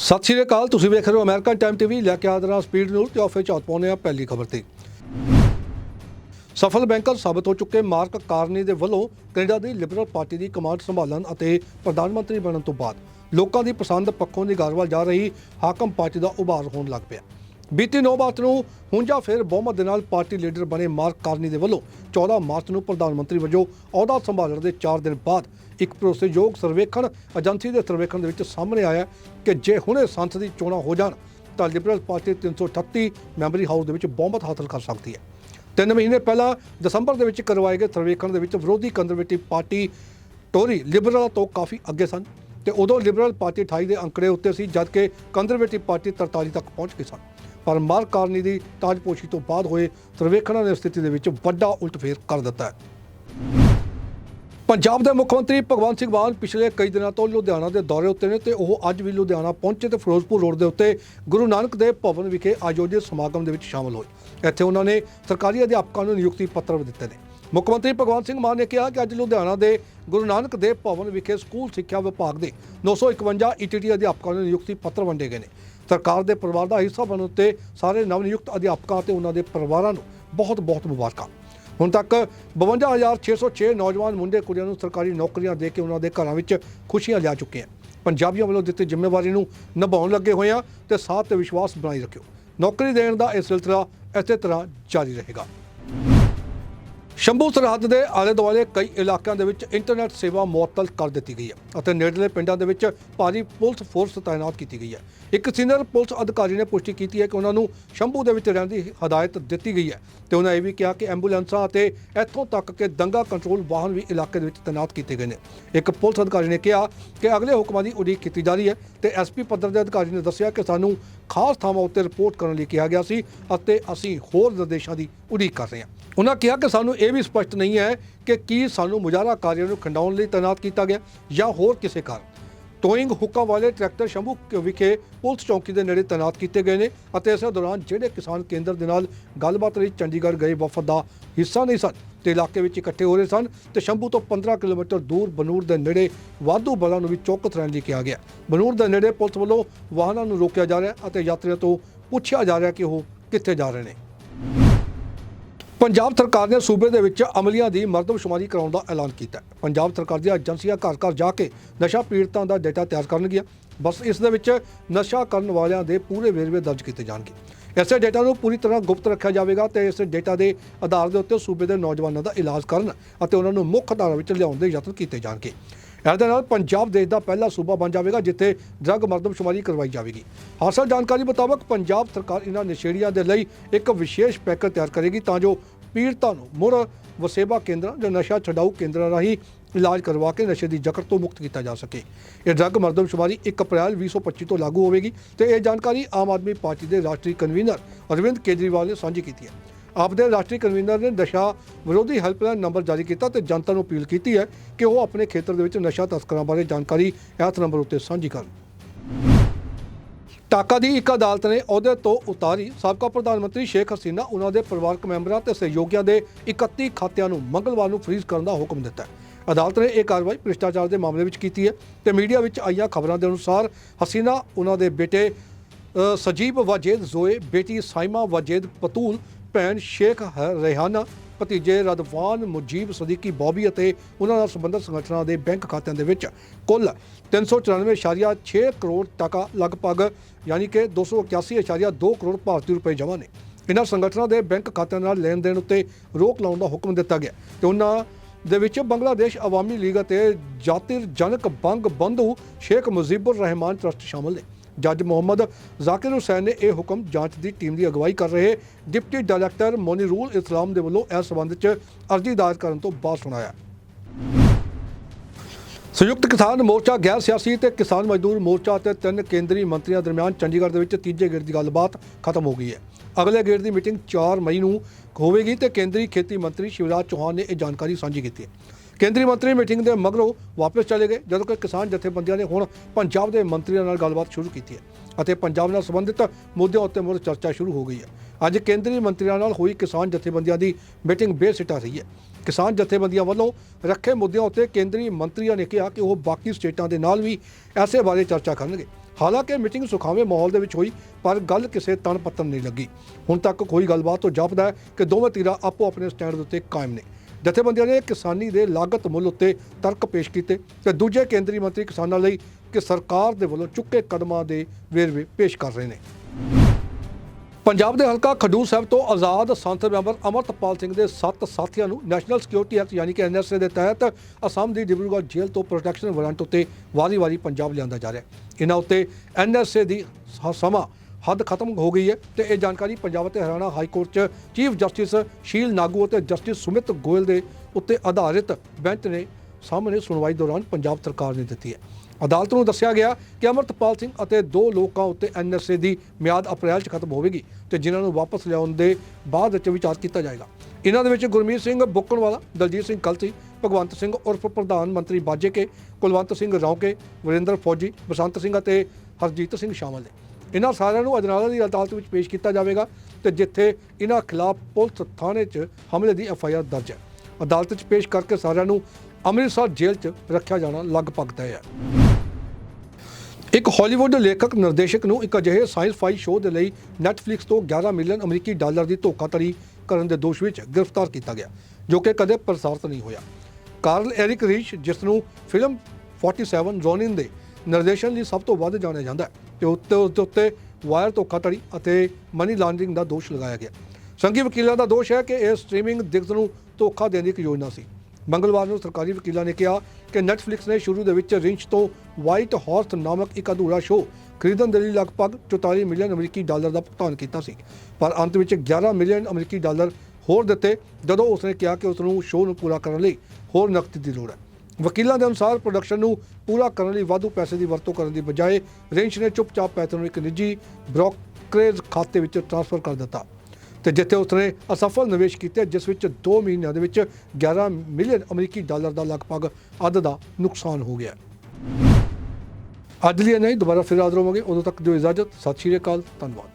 ਸਤਿ ਸ਼੍ਰੀ ਅਕਾਲ, ਤੁਸੀਂ ਵੇਖ ਰਹੇ ਹੋ ਅਮਰੀਕਨ ਟਾਈਮ ਟੀਵੀ ਲੈ ਕੇ ਆ ਸਪੀਡ ਨਿਊਜ਼ ਤੇ ਆਫੇ ਝਾਤ ਪਾਉਂਦੇ ਆ ਪਹਿਲੀ ਖਬਰ ਤੇ। ਸਫਲ ਬੈਂਕਰ ਸਾਬਤ ਹੋ ਚੁੱਕੇ ਮਾਰਕ ਕਾਰਨੀ ਦੇ ਵੱਲੋਂ ਕੈਨੇਡਾ ਦੀ ਲਿਬਰਲ ਪਾਰਟੀ ਦੀ ਕਮਾਂਡ ਸੰਭਾਲਣ ਅਤੇ ਪ੍ਰਧਾਨ ਮੰਤਰੀ ਬਣਨ ਤੋਂ ਬਾਅਦ ਲੋਕਾਂ ਦੀ ਪਸੰਦ ਪੱਖੋਂ ਨਿਗਾਰ ਵੱਲ ਜਾ ਰਹੀ ਹਾਕਮ ਪਾਰਟੀ ਦਾ ਉਭਾਰ ਹੋਣ ਲੱਗ ਪਿਆ। ਬੀਤੀ 9 ਮਾਰਚ ਨੂੰ ਹੁੰਜਾ ਫਿਰ ਬਹੁਮਤ ਦੇ ਨਾਲ ਪਾਰਟੀ ਲੀਡਰ ਬਣੇ ਮਾਰਕ ਕਾਰਨੀ ਦੇ ਵੱਲੋਂ 14 ਮਾਰਚ ਨੂੰ ਪ੍ਰਧਾਨ ਮੰਤਰੀ ਵਜੋਂ ਅਹੁਦਾ ਸੰਭਾਲਣ ਦੇ 4 ਦਿਨ ਬਾਅਦ ਇੱਕ ਭਰੋਸੇਯੋਗ ਸਰਵੇਖਣ ਏਜੰਸੀ ਦੇ ਸਰਵੇਖਣ ਦੇ ਵਿੱਚ ਸਾਹਮਣੇ ਆਇਆ ਕਿ ਜੇ ਹੁਣੇ ਸੰਸਦ ਦੀ ਚੋਣਾਂ ਹੋ ਜਾਣ, ਤਾਂ ਲਿਬਰਲ ਪਾਰਟੀ 338 ਮੈਂਬਰੀ ਹਾਊਸ ਦੇ ਵਿੱਚ ਬਹੁਮਤ ਹਾਸਲ ਕਰ ਸਕਦੀ ਹੈ। ਤਿੰਨ ਮਹੀਨੇ ਪਹਿਲਾਂ ਦਸੰਬਰ ਦੇ ਵਿੱਚ ਕਰਵਾਏ ਗਏ ਸਰਵੇਖਣ ਦੇ ਵਿੱਚ ਵਿਰੋਧੀ ਕੰਜ਼ਰਵੇਟਿਵ ਪਾਰਟੀ ਟੋਰੀ ਲਿਬਰਲ ਤੋਂ ਕਾਫੀ ਅੱਗੇ ਸਨ ਤੇ ਉਦੋਂ ਲਿਬਰਲ ਪਾਰਟੀ 28 ਦੇ ਅੰਕੜੇ ਉੱਤੇ ਸੀ, ਜਦਕਿ ਕੰਜ਼ਰਵੇਟਿਵ ਪਾਰਟੀ 43 ਤੱਕ ਪਹੁੰਚ ਗਈ ਸਨ। ਪਰ ਮਾਰਕ ਕਾਰਨੀ ਦੀ ਤਾਜਪੋਸ਼ੀ ਤੋਂ ਬਾਅਦ ਹੋਏ ਸਰਵੇਖਣਾਂ ਨੇ ਸਥਿਤੀ ਦੇ ਵਿੱਚ ਵੱਡਾ ਉਲਟਫੇਰ ਕਰ ਦਿੱਤਾ ਹੈ। ਪੰਜਾਬ ਦੇ ਮੁੱਖ ਮੰਤਰੀ ਭਗਵੰਤ ਸਿੰਘ ਮਾਨ ਪਿਛਲੇ ਕਈ ਦਿਨਾਂ ਤੋਂ ਲੁਧਿਆਣਾ ਦੇ ਦੌਰੇ ਉੱਤੇ ਨੇ ਤੇ ਉਹ ਅੱਜ ਵੀ ਲੁਧਿਆਣਾ ਪਹੁੰਚੇ ਤੇ ਫਿਰੋਜ਼ਪੁਰ ਰੋਡ ਦੇ ਉੱਤੇ ਗੁਰੂ ਨਾਨਕ ਦੇਵ ਭਵਨ ਵਿਖੇ ਆਯੋਜਿਤ ਸਮਾਗਮ ਦੇ ਵਿੱਚ ਸ਼ਾਮਲ ਹੋਏ। ਇੱਥੇ ਉਹਨਾਂ ਨੇ ਸਰਕਾਰੀ ਅਧਿਆਪਕਾਂ ਨੂੰ ਨਿਯੁਕਤੀ ਪੱਤਰ ਵੀ ਦਿੱਤੇ ਨੇ। ਮੁੱਖ ਮੰਤਰੀ ਭਗਵੰਤ ਸਿੰਘ ਮਾਨ ਨੇ ਕਿਹਾ ਕਿ ਅੱਜ ਲੁਧਿਆਣਾ ਦੇ ਗੁਰੂ ਨਾਨਕ ਦੇਵ ਭਵਨ ਵਿਖੇ ਸਕੂਲ ਸਿੱਖਿਆ ਵਿਭਾਗ ਦੇ 951 ਈਟੀਟੀ ਅਧਿਆਪਕਾਂ ਨੂੰ ਨਿਯੁਕਤੀ ਪੱਤਰ ਵੰਡੇ ਗਏ ਨੇ। ਸਰਕਾਰ ਦੇ ਪਰਿਵਾਰ ਦਾ ਹਿੱਸਾ ਬਣਨ ਉੱਤੇ ਸਾਰੇ ਨਵ ਨਿਯੁਕਤ ਅਧਿਆਪਕਾਂ ਤੇ ਉਹਨਾਂ ਦੇ ਪਰਿਵਾਰਾਂ ਨੂੰ ਬਹੁਤ ਬਹੁਤ ਮੁਬਾਰਕਾਂ। ਹੁਣ ਤੱਕ 52606 ਨੌਜਵਾਨ ਮੁੰਡੇ ਕੁੜੀਆਂ ਨੂੰ ਸਰਕਾਰੀ ਨੌਕਰੀਆਂ ਦੇ ਕੇ ਉਹਨਾਂ ਦੇ ਘਰਾਂ ਵਿੱਚ ਖੁਸ਼ੀਆਂ ਲਿਆ ਚੁੱਕੇ ਹਨ। ਪੰਜਾਬੀਆਂ ਵੱਲੋਂ ਦਿੱਤੀ ਜ਼ਿੰਮੇਵਾਰੀ ਨੂੰ ਨਿਭਾਉਣ ਲੱਗੇ ਹੋਏ ਆ ਤੇ ਸਾਥ ਤੇ ਵਿਸ਼ਵਾਸ ਬਣਾਈ ਰੱਖਿਓ। ਨੌਕਰੀ ਦੇਣ ਦਾ ਇਹ ਸਿਲਸਿਲਾ ਇਸੇ ਤਰ੍ਹਾਂ ਜਾਰੀ ਰਹੇਗਾ। ਸ਼ੰਭੂ ਸਰਹੱਦ ਦੇ ਆਲੇ ਦੁਆਲੇ ਕਈ ਇਲਾਕਿਆਂ ਦੇ ਵਿੱਚ ਇੰਟਰਨੈਟ ਸੇਵਾ ਮੁਅੱਤਲ ਕਰ ਦਿੱਤੀ ਗਈ ਹੈ ਅਤੇ ਨੇੜਲੇ ਪਿੰਡਾਂ ਦੇ ਵਿੱਚ ਭਾਰੀ ਪੁਲਿਸ ਫੋਰਸ ਤਾਇਨਾਤ ਕੀਤੀ ਗਈ ਹੈ। ਇੱਕ ਸੀਨੀਅਰ ਪੁਲਿਸ ਅਧਿਕਾਰੀ ਨੇ ਪੁਸ਼ਟੀ ਕੀਤੀ ਹੈ ਕਿ ਉਹਨਾਂ ਨੂੰ ਸ਼ੰਭੂ ਦੇ ਵਿੱਚ ਰਹਿਣ ਦੀ ਹਦਾਇਤ ਦਿੱਤੀ ਗਈ ਹੈ ਤੇ ਉਹਨਾਂ ਇਹ ਵੀ ਕਿਹਾ ਕਿ ਐਂਬੂਲੈਂਸਾਂ ਅਤੇ ਇੱਥੋਂ ਤੱਕ ਕਿ ਦੰਗਾ ਕੰਟਰੋਲ ਵਾਹਨ ਵੀ ਇਲਾਕੇ ਦੇ ਵਿੱਚ ਤਾਇਨਾਤ ਕੀਤੇ ਗਏ ਨੇ। ਇੱਕ ਪੁਲਿਸ ਅਧਿਕਾਰੀ ਨੇ ਕਿਹਾ ਕਿ ਅਗਲੇ ਹੁਕਮਾਂ ਦੀ ਉਡੀਕ ਕੀਤੀ ਜਾ ਰਹੀ ਹੈ ਤੇ ਐਸਪੀ ਪੱਧਰ ਦੇ ਅਧਿਕਾਰੀ ਨੇ ਦੱਸਿਆ ਕਿ ਸਾਨੂੰ ਖਾਸ ਥਾਵਾਂ ਉੱਤੇ ਰਿਪੋਰਟ ਕਰਨ ਲਈ ਕਿਹਾ ਗਿਆ ਸੀ ਅਤੇ ਅਸੀਂ ਹੋਰ ਨਿਰਦੇਸ਼ਾਂ ਦੀ ਉਡੀਕ ਕਰ ਰਹੇ ਹਾਂ। ਉਹਨਾਂ ਕਿਹਾ ਕਿ ਸਾਨੂੰ ਇਹ ਵੀ ਸਪਸ਼ਟ ਨਹੀਂ ਹੈ ਕਿ ਕੀ ਸਾਨੂੰ ਮੁਜ਼ਾਹਰਾ ਕਾਰਿਆਂ ਨੂੰ ਖੰਡਾਉਣ ਲਈ ਤਾਇਨਾਤ ਕੀਤਾ ਗਿਆ ਜਾਂ ਹੋਰ ਕਿਸੇ ਕਾਰਨ। ਟੋਇੰਗ ਹੁੱਕਾਂ ਵਾਲੇ ਟਰੈਕਟਰ ਸ਼ੰਭੂ ਵਿਖੇ ਪੁਲਿਸ ਚੌਕੀ ਦੇ ਨੇੜੇ ਤਾਇਨਾਤ ਕੀਤੇ ਗਏ ਨੇ ਅਤੇ ਇਸੇ ਦੌਰਾਨ ਜਿਹੜੇ ਕਿਸਾਨ ਕੇਂਦਰ ਦੇ ਨਾਲ ਗੱਲਬਾਤ ਲਈ ਚੰਡੀਗੜ੍ਹ ਗਏ, ਵਫਦ ਦਾ ਹਿੱਸਾ ਨਹੀਂ ਸਨ ਤੇ ਇਲਾਕੇ ਵਿੱਚ ਇਕੱਠੇ ਹੋ ਰਹੇ ਸਨ ਤੇ ਸ਼ੰਭੂ ਤੋਂ 15 ਕਿਲੋਮੀਟਰ ਦੂਰ ਬਨੂਰ ਦੇ ਨੇੜੇ ਵਾਧੂ ਬਲਾਂ ਨੂੰ ਵੀ ਚੌਕਸ ਰਹਿਣ ਲਈ ਕਿਹਾ ਗਿਆ। ਬਨੂਰ ਦੇ ਨੇੜੇ ਪੁਲਿਸ ਵੱਲੋਂ ਵਾਹਨਾਂ ਨੂੰ ਰੋਕਿਆ ਜਾ ਰਿਹਾ ਅਤੇ ਯਾਤਰੀਆਂ ਤੋਂ ਪੁੱਛਿਆ ਜਾ ਰਿਹਾ ਕਿ ਉਹ ਕਿੱਥੇ ਜਾ ਰਹੇ ਨੇ। ਪੰਜਾਬ ਸਰਕਾਰ ਨੇ ਸੂਬੇ ਦੇ ਵਿੱਚ ਅਮਲੀਆਂ ਦੀ ਮਰਦਮਸ਼ੁਮਾਰੀ ਕਰਾਉਣ ਦਾ ਐਲਾਨ ਕੀਤਾ ਪੰਜਾਬ ਸਰਕਾਰ ਦੀਆਂ ਏਜੰਸੀਆਂ ਘਰ ਘਰ ਜਾ ਕੇ ਨਸ਼ਾ ਪੀੜਤਾਂ ਦਾ ਡਾਟਾ ਤਿਆਰ ਕਰਨਗੀਆਂ। ਬਸ ਇਸ ਦੇ ਵਿੱਚ ਨਸ਼ਾ ਕਰਨ ਵਾਲਿਆਂ ਦੇ ਪੂਰੇ ਵੇਰਵੇ ਦਰਜ ਕੀਤੇ ਜਾਣਗੇ। ਇਸੇ ਡਾਟਾ ਨੂੰ ਪੂਰੀ ਤਰ੍ਹਾਂ ਗੁਪਤ ਰੱਖਿਆ ਜਾਵੇਗਾ ਤੇ ਇਸ ਡਾਟਾ ਦੇ ਆਧਾਰ ਦੇ ਉੱਤੇ ਸੂਬੇ ਦੇ ਨੌਜਵਾਨਾਂ ਦਾ ਇਲਾਜ ਕਰਨ ਅਤੇ ਉਹਨਾਂ ਨੂੰ ਮੁੱਖ ਧਾਰਾ ਵਿੱਚ ਲਿਆਉਣ ਦੇ ਯਤਨ ਕੀਤੇ ਜਾਣਗੇ। ਇਸ ਦੇ ਨਾਲ ਪੰਜਾਬ ਦੇਸ਼ ਦਾ ਪਹਿਲਾ ਸੂਬਾ ਬਣ ਜਾਵੇਗਾ, ਜਿੱਥੇ ਡਰੱਗ ਮਰਦਮਸ਼ੁਮਾਰੀ ਕਰਵਾਈ ਜਾਵੇਗੀ। ਹਾਸਲ ਜਾਣਕਾਰੀ ਮੁਤਾਬਕ ਪੰਜਾਬ ਸਰਕਾਰ ਇਹਨਾਂ ਨਸ਼ੇੜੀਆਂ ਦੇ ਲਈ ਇੱਕ ਵਿਸ਼ੇਸ਼ ਪੈਕੇਜ ਤਿਆਰ ਕਰੇਗੀ, ਤਾਂ ਜੋ ਪੀੜਤਾਂ ਨੂੰ ਮੁੜ ਵਸੇਬਾ ਕੇਂਦਰਾਂ ਜਾਂ ਨਸ਼ਾ ਛਡਾਊ ਕੇਂਦਰਾਂ ਰਾਹੀਂ ਇਲਾਜ ਕਰਵਾ ਕੇ ਨਸ਼ੇ ਦੀ ਜਕੜ ਤੋਂ ਮੁਕਤ ਕੀਤਾ ਜਾ ਸਕੇ। ਇਹ ਡਰੱਗ ਮਰਦਮਸ਼ੁਮਾਰੀ 1 ਅਪ੍ਰੈਲ 2025 ਤੋਂ ਲਾਗੂ ਹੋਵੇਗੀ ਤੇ ਇਹ ਜਾਣਕਾਰੀ ਆਮ ਆਦਮੀ ਪਾਰਟੀ ਦੇ ਰਾਸ਼ਟਰੀ ਕਨਵੀਨਰ ਅਰਵਿੰਦ ਕੇਜਰੀਵਾਲ ਨੇ ਸਾਂਝੀ ਕੀਤੀ ਹੈ। ਆਪਦੇ ਰਾਸ਼ਟਰੀ ਕਨਵੀਨਰ ਨੇ ਨਸ਼ਾ ਵਿਰੋਧੀ ਹੈਲਪਲਾਈਨ ਨੰਬਰ ਜਾਰੀ ਕੀਤਾ ਤੇ ਜਨਤਾ ਨੂੰ ਅਪੀਲ ਕੀਤੀ ਹੈ ਕਿ ਉਹ ਆਪਣੇ ਖੇਤਰ ਦੇ ਵਿੱਚ ਨਸ਼ਾ ਤਸਕਰਾਂ ਬਾਰੇ ਜਾਣਕਾਰੀ ਇਸ ਨੰਬਰ ਉੱਤੇ ਸਾਂਝੀ ਕਰਨ। ਟਾਕਾ ਦੀ ਇੱਕ ਅਦਾਲਤ ਨੇ ਅਹੁਦੇ ਤੋਂ ਉਤਾਰੀ। ਸਾਬਕਾ ਪ੍ਰਧਾਨ ਮੰਤਰੀ ਸ਼ੇਖ ਹਸੀਨਾ ਉਹਨਾਂ ਦੇ ਪਰਿਵਾਰਕ ਮੈਂਬਰਾਂ ਤੇ ਸਹਿਯੋਗੀਆਂ ਦੇ 31 ਖਾਤਿਆਂ ਨੂੰ ਮੰਗਲਵਾਰ ਨੂੰ ਫ੍ਰੀਜ਼ ਕਰਨ ਦਾ ਹੁਕਮ ਦਿੱਤਾ ਹੈ। ਅਦਾਲਤ ਨੇ ਇਹ ਕਾਰਵਾਈ ਭ੍ਰਿਸ਼ਟਾਚਾਰ ਦੇ ਮਾਮਲੇ ਵਿੱਚ ਕੀਤੀ ਹੈ ਤੇ ਮੀਡੀਆ ਵਿੱਚ ਆਈਆਂ ਖਬਰਾਂ ਦੇ ਅਨੁਸਾਰ ਹਸੀਨਾ ਉਹਨਾਂ ਦੇ ਬੇਟੇ ਸਜੀਬ ਵਾਜੇਦ, ਜ਼ੋਏ, ਬੇਟੀ ਸਾਇਮਾ ਵਾਜੇਦ, ਪਤੂਲ ਭੈਣ ਸ਼ੇਖ ਹ- ਰੇਹਾਨਾ, ਭਤੀਜੇ ਰਦਵਾਨ ਮੁਜੀਬ ਸਦੀਕੀ ਬੌਬੀ ਅਤੇ ਉਹਨਾਂ ਨਾਲ ਸੰਬੰਧਿਤ ਸੰਗਠਨਾਂ ਦੇ ਬੈਂਕ ਖਾਤਿਆਂ ਦੇ ਵਿੱਚ ਕੁੱਲ 394.6 ਕਰੋੜ ਟਕਾ ਲਗਭਗ, ਯਾਨੀ ਕਿ 281.2 ਕਰੋੜ ਭਾਰਤੀ ਰੁਪਏ ਜਮ੍ਹਾਂ ਨੇ। ਇਹਨਾਂ ਸੰਗਠਨਾਂ ਦੇ ਬੈਂਕ ਖਾਤਿਆਂ ਨਾਲ ਲੈਣ ਦੇਣ ਉੱਤੇ ਰੋਕ ਲਾਉਣ ਦਾ ਹੁਕਮ ਦਿੱਤਾ ਗਿਆ ਤੇ ਉਹਨਾਂ ਦੇ ਵਿੱਚ ਬੰਗਲਾਦੇਸ਼ ਅਵਾਮੀ ਲੀਗ ਅਤੇ ਜਾਤਿਰ ਜਨਕ ਬੰਗ ਬੰਧੂ ਸ਼ੇਖ ਮੁਜੀਬੁਰ ਰਹਿਮਾਨ ਟਰਸਟ ਸ਼ਾਮਲ ਨੇ। ਜੱਜ ਮੁਹੰਮਦ ਜ਼ਾਕਿਰ ਹੁਸੈਨ ਨੇ ਇਹ ਹੁਕਮ ਜਾਂਚ ਦੀ ਟੀਮ ਦੀ ਅਗਵਾਈ ਕਰ ਰਹੇ ਡਿਪਟੀ ਡਾਇਰੈਕਟਰ ਮੋਨੀਰੂਲ ਇਸਲਾਮ ਦੇ ਵੱਲੋਂ ਇਸ ਸੰਬੰਧ 'ਚ ਅਰਜ਼ੀ ਦਾਇਰ ਕਰਨ ਤੋਂ ਬਾਅਦ ਸੁਣਾਇਆ। ਸੰਯੁਕਤ ਕਿਸਾਨ ਮੋਰਚਾ, ਗੈਰ ਸਿਆਸੀ ਤੇ ਕਿਸਾਨ ਮਜ਼ਦੂਰ ਮੋਰਚਾ ਅਤੇ ਤਿੰਨ ਕੇਂਦਰੀ ਮੰਤਰੀਆਂ ਦਰਮਿਆਨ ਚੰਡੀਗੜ੍ਹ ਦੇ ਵਿੱਚ ਤੀਜੇ ਗੇੜ ਦੀ ਗੱਲਬਾਤ ਖਤਮ ਹੋ ਗਈ ਹੈ। ਅਗਲੇ ਗੇੜ ਦੀ ਮੀਟਿੰਗ 4 ਮਈ ਨੂੰ ਹੋਵੇਗੀ ਤੇ ਕੇਂਦਰੀ ਖੇਤੀ ਮੰਤਰੀ ਸ਼ਿਵਰਾਜ ਚੌਹਾਨ ਨੇ ਇਹ ਜਾਣਕਾਰੀ ਸਾਂਝੀ ਕੀਤੀ ਹੈ। ਕੇਂਦਰੀ ਮੰਤਰੀ ਮੀਟਿੰਗ ਦੇ ਮਗਰੋਂ ਵਾਪਸ ਚਲੇ ਗਏ, ਜਦੋਂ ਕਿ ਕਿਸਾਨ ਜਥੇਬੰਦੀਆਂ ਨੇ ਹੁਣ ਪੰਜਾਬ ਦੇ ਮੰਤਰੀਆਂ ਨਾਲ ਗੱਲਬਾਤ ਸ਼ੁਰੂ ਕੀਤੀ ਹੈ ਅਤੇ ਪੰਜਾਬ ਨਾਲ ਸੰਬੰਧਿਤ ਮੁੱਦਿਆਂ ਉੱਤੇ ਮੁੜ ਚਰਚਾ ਸ਼ੁਰੂ ਹੋ ਗਈ ਹੈ। ਅੱਜ ਕੇਂਦਰੀ ਮੰਤਰੀਆਂ ਨਾਲ ਹੋਈ ਕਿਸਾਨ ਜਥੇਬੰਦੀਆਂ ਦੀ ਮੀਟਿੰਗ ਬੇਸਿੱਟਾ ਰਹੀ ਹੈ। ਕਿਸਾਨ ਜਥੇਬੰਦੀਆਂ ਵੱਲੋਂ ਰੱਖੇ ਮੁੱਦਿਆਂ ਉੱਤੇ ਕੇਂਦਰੀ ਮੰਤਰੀਆਂ ਨੇ ਕਿਹਾ ਕਿ ਉਹ ਬਾਕੀ ਸਟੇਟਾਂ ਦੇ ਨਾਲ ਵੀ ਐਸੇ ਬਾਰੇ ਚਰਚਾ ਕਰਨਗੇ। ਹਾਲਾਂਕਿ ਮੀਟਿੰਗ ਸੁਖਾਵੇਂ ਮਾਹੌਲ ਦੇ ਵਿੱਚ ਹੋਈ, ਪਰ ਗੱਲ ਕਿਸੇ ਤਣ ਪੱਤਨ ਨਹੀਂ ਲੱਗੀ। ਹੁਣ ਤੱਕ ਕੋਈ ਗੱਲਬਾਤ ਤੋਂ ਜਾਪਦਾ ਹੈ ਕਿ ਦੋਵੇਂ ਧਿਰਾਂ ਆਪੋ ਆਪਣੇ ਸਟੈਂਡ ਦੇ ਉੱਤੇ ਕਾਇਮ ਨੇ। ਜਥੇਬੰਦੀਆਂ ਨੇ ਕਿਸਾਨੀ ਦੇ ਲਾਗਤ ਮੁੱਲ ਉੱਤੇ ਤਰਕ ਪੇਸ਼ ਕੀਤੇ ਤੇ ਦੂਜੇ ਕੇਂਦਰੀ ਮੰਤਰੀ ਕਿਸਾਨਾਂ ਲਈ ਕਿ ਸਰਕਾਰ ਦੇ ਵੱਲੋਂ ਚੁੱਕੇ ਕਦਮਾਂ ਦੇ ਵੇਰਵੇ ਪੇਸ਼ ਕਰ ਰਹੇ ਨੇ। ਪੰਜਾਬ ਦੇ ਹਲਕਾ ਖਡੂਰ ਸਾਹਿਬ ਤੋਂ ਆਜ਼ਾਦ ਸੰਸਦ ਮੈਂਬਰ ਅਮਰਤਪਾਲ ਸਿੰਘ ਦੇ ਸੱਤ ਸਾਥੀਆਂ ਨੂੰ ਨੈਸ਼ਨਲ ਸਿਕਿਉਰਿਟੀ ਐਕਟ ਯਾਨੀ ਕਿ ਐਨਐਸਏ ਦੇ ਤਹਿਤ ਅਸਮ ਦੀ ਡਿਬਰੂਗੜ੍ਹ ਜੇਲ੍ਹ ਤੋਂ ਪ੍ਰੋਟੈਕਸ਼ਨ ਵਾਰੰਟ ਉੱਤੇ ਵਾਰੀ-ਵਾਰੀ ਪੰਜਾਬ ਲਿਆਂਦਾ ਜਾ ਰਿਹਾ ਹੈ। ਇਹਨਾਂ ਉੱਤੇ ਐਨਐਸਏ ਦੀ ਸਮਾਂ ਹੱਦ ਖਤਮ ਹੋ ਗਈ ਹੈ ਤੇ ਇਹ ਜਾਣਕਾਰੀ ਪੰਜਾਬ ਅਤੇ ਹਰਿਆਣਾ ਹਾਈ ਕੋਰਟ 'ਚ ਚੀਫ ਜਸਟਿਸ ਸ਼ੀਲ ਨਾਗੂ ਅਤੇ ਜਸਟਿਸ ਸੁਮਿਤ ਗੋਇਲ ਦੇ ਉੱਤੇ ਆਧਾਰਿਤ ਬੈਂਚ ਨੇ ਸਾਹਮਣੇ ਸੁਣਵਾਈ ਦੌਰਾਨ ਪੰਜਾਬ ਸਰਕਾਰ ਨੇ ਦਿੱਤੀ ਹੈ। ਅਦਾਲਤ ਨੂੰ ਦੱਸਿਆ ਗਿਆ ਕਿ ਅਮਰਤਪਾਲ ਸਿੰਘ ਅਤੇ ਦੋ ਲੋਕਾਂ ਉੱਤੇ ਐਨਐਸਏ ਦੀ ਮਿਆਦ ਅਪ੍ਰੈਲ 'ਚ ਖਤਮ ਹੋਵੇਗੀ ਤੇ ਜਿਨ੍ਹਾਂ ਨੂੰ ਵਾਪਸ ਲਿਆਉਣ ਦੇ ਬਾਅਦ ਵਿੱਚ ਵਿਚਾਰ ਕੀਤਾ ਜਾਏਗਾ। ਇਹਨਾਂ ਦੇ ਵਿੱਚ ਗੁਰਮੀਤ ਸਿੰਘ ਬੁੱਕਣਵਾਲਾ, ਦਲਜੀਤ ਸਿੰਘ ਕਲਸੀ, ਭਗਵੰਤ ਸਿੰਘ ਉਰਫ ਪ੍ਰਧਾਨ ਮੰਤਰੀ ਬਾਜੇਕੇ, ਕੁਲਵੰਤ ਸਿੰਘ ਰੌਂਕੇ, ਵਰਿੰਦਰ ਫੌਜੀ, ਬਸੰਤ ਸਿੰਘ ਅਤੇ ਹਰਜੀਤ ਸਿੰਘ ਸ਼ਾਮਲ ਨੇ। ਇਹਨਾਂ ਸਾਰਿਆਂ ਨੂੰ ਅਜਨਾਲਾ ਦੀ ਅਦਾਲਤ ਵਿੱਚ ਪੇਸ਼ ਕੀਤਾ ਜਾਵੇਗਾ ਤੇ ਜਿੱਥੇ ਇਹਨਾਂ ਖਿਲਾਫ ਪੁਲਿਸ ਥਾਣੇ 'ਚ ਹਮਲੇ ਦੀ ਐੱਫ ਆਈ ਆਰ ਦਰਜ ਹੈ। ਅਦਾਲਤ 'ਚ ਪੇਸ਼ ਕਰਕੇ ਸਾਰਿਆਂ ਨੂੰ ਅੰਮ੍ਰਿਤਸਰ ਜੇਲ੍ਹ 'ਚ ਰੱਖਿਆ ਜਾਣਾ ਲਗਭਗ ਤੈਅ ਹੈ। ਇੱਕ ਹਾਲੀਵੁੱਡ ਲੇਖਕ ਨਿਰਦੇਸ਼ਕ ਨੂੰ ਇੱਕ ਅਜਿਹੇ ਸਾਇੰਸ ਫਾਈ ਸ਼ੋਅ ਦੇ ਲਈ ਨੈਟਫਲਿਕਸ ਤੋਂ 11 ਮਿਲੀਅਨ ਅਮਰੀਕੀ ਡਾਲਰ ਦੀ ਧੋਖਾਧੜੀ ਕਰਨ ਦੇ ਦੋਸ਼ ਵਿੱਚ ਗ੍ਰਿਫਤਾਰ ਕੀਤਾ ਗਿਆ, ਜੋ ਕਿ ਕਦੇ ਪ੍ਰਸਾਰਿਤ ਨਹੀਂ ਹੋਇਆ। ਕਾਰਲ ਐਰਿਕ ਰੀਚ ਜਿਸ ਨੂੰ ਫਿਲਮ 47 ਰੋਨਿਨ ਦੇ ਨਿਰਦੇਸ਼ਨ ਲਈ ਸਭ ਤੋਂ ਵੱਧ ਜਾਣਿਆ ਜਾਂਦਾ ਹੈ ਤੇ ਉੱਤੇ ਉਸ ਦੇ ਉੱਤੇ ਵਾਇਰ ਧੋਖਾਧੜੀ ਅਤੇ ਮਨੀ ਲਾਂਡਰਿੰਗ ਦਾ ਦੋਸ਼ ਲਗਾਇਆ ਗਿਆ। ਸੰਘੀ ਵਕੀਲਾਂ ਦਾ ਦੋਸ਼ ਹੈ ਕਿ ਇਹ ਸਟ੍ਰੀਮਿੰਗ ਦਿੱਗਜ ਨੂੰ ਧੋਖਾ ਦੇਣ ਦੀ ਇੱਕ ਯੋਜਨਾ ਸੀ। ਮੰਗਲਵਾਰ ਨੂੰ ਸਰਕਾਰੀ ਵਕੀਲਾਂ ਨੇ ਕਿਹਾ ਕਿ ਨੈਟਫਲਿਕਸ ਨੇ ਸ਼ੁਰੂ ਦੇ ਵਿੱਚ ਰਿੰਚ ਤੋਂ ਵਾਈਟ ਹਾਰਸ ਨਾਮਕ ਇੱਕ ਅਧੂਰਾ ਸ਼ੋਅ ਖਰੀਦਣ ਦੇ ਲਈ ਲਗਭਗ 44 ਮਿਲੀਅਨ ਅਮਰੀਕੀ ਡਾਲਰ ਦਾ ਭੁਗਤਾਨ ਕੀਤਾ ਸੀ। ਪਰ ਅੰਤ ਵਿੱਚ 11 ਮਿਲੀਅਨ ਅਮਰੀਕੀ ਡਾਲਰ ਹੋਰ ਦਿੱਤੇ, ਜਦੋਂ ਉਸਨੇ ਕਿਹਾ ਕਿ ਉਸ ਨੂੰ ਸ਼ੋਅ ਨੂੰ ਪੂਰਾ ਕਰਨ ਲਈ ਹੋਰ ਨਕਦੀ ਦੀ ਲੋੜ ਹੈ। ਵਕੀਲਾਂ ਦੇ ਅਨੁਸਾਰ ਪ੍ਰੋਡਕਸ਼ਨ ਨੂੰ ਪੂਰਾ ਕਰਨ ਲਈ ਵਾਧੂ ਪੈਸੇ ਦੀ ਵਰਤੋਂ ਕਰਨ ਦੀ ਬਜਾਏ ਰਿੰਚ ਨੇ ਚੁੱਪਚਾਪ ਪੈਸੇ ਨੂੰ ਇੱਕ ਨਿੱਜੀ ਬ੍ਰੋਕਰੇਜ ਖਾਤੇ ਵਿੱਚ ਟ੍ਰਾਂਸਫਰ ਕਰ ਦਿੱਤਾ। ਤੇ ਜਿੱਥੇ ਉਸਨੇ ਅਸਫਲ ਨਿਵੇਸ਼ ਕੀਤੇ, ਜਿਸ ਵਿੱਚ 2 ਮਹੀਨਿਆਂ ਦੇ ਵਿੱਚ 11 ਮਿਲੀਅਨ ਅਮਰੀਕੀ ਡਾਲਰ ਦਾ ਲਗਭਗ ਅੱਧ ਦਾ ਨੁਕਸਾਨ ਹੋ ਗਿਆ। ਅੱਜ ਲਈ ਨਹੀਂ ਦੁਬਾਰਾ ਫਿਰ ਹਾਜ਼ਰ ਹੋਵਾਂਗੇ। ਉਦੋਂ ਤੱਕ ਦਿਓ ਇਜਾਜ਼ਤ। ਸਤਿ ਸ਼੍ਰੀ ਅਕਾਲ। ਧੰਨਵਾਦ।